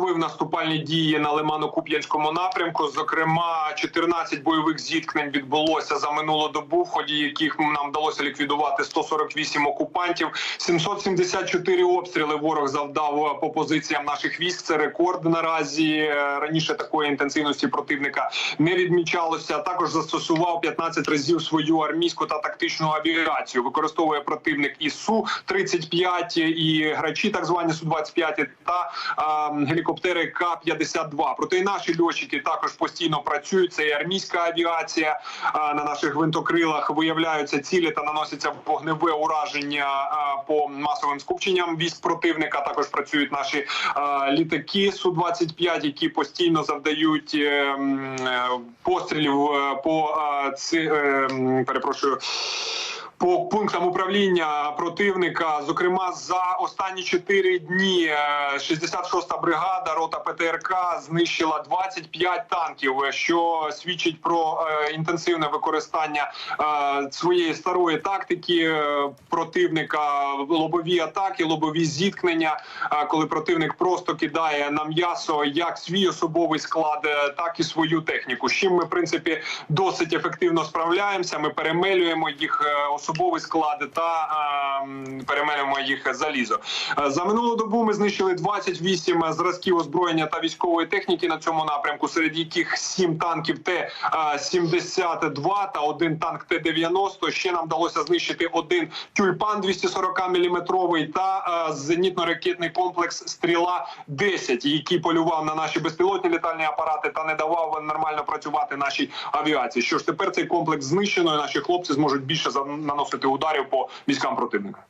Відновив наступальні дії на Лимано-Куп'янському напрямку. Зокрема, 14 бойових зіткнень відбулося за минулу добу, в ході яких нам вдалося ліквідувати 148 окупантів. 774 обстріли ворог завдав по позиціям наших військ. Це рекорд наразі. Е, Раніше такої інтенсивності противника не відмічалося. Також застосував 15 разів свою армійську та тактичну авіацію. Використовує противник і су 35 і грачі, так звані су 25 та а, гелікоптери К-52. Проте і наші льотчики також постійно працюють. Це і армійська авіація на наших гвинтокрилах виявляються цілі та наносяться вогневе ураження по масовим скупченням військ противника. Також працюють наші літаки су 25 які постійно завдають е, е, пострілів е, по ці, перепрошую. По пунктам управління противника, зокрема, за останні чотири дні е, 66-та бригада рота ПТРК знищила 25 танків, е, що свідчить про е, інтенсивне використання е, своєї старої тактики е, противника, лобові атаки, лобові зіткнення, е, коли противник просто кидає на м'ясо як свій особовий склад, е, так і свою техніку. З чим ми в принципі досить ефективно справляємося. Ми перемелюємо їх е, особовий склад та е, перемелюємо їх залізо. Е, За минулу добу ми знищили 28 зразків озброєння та військової техніки на цьому напрямку, серед яких 7 танків Т-72 та один танк Т-90. Ще нам вдалося знищити один тюльпан 240 мм та е, зенітно-ракетний комплекс Стріла 10 який полював на наші безпілотні літальні апарати та не давав нормально працювати нашій авіації. Що ж тепер цей комплекс знищено, і наші хлопці зможуть більше за- наносити ударів по військам противника.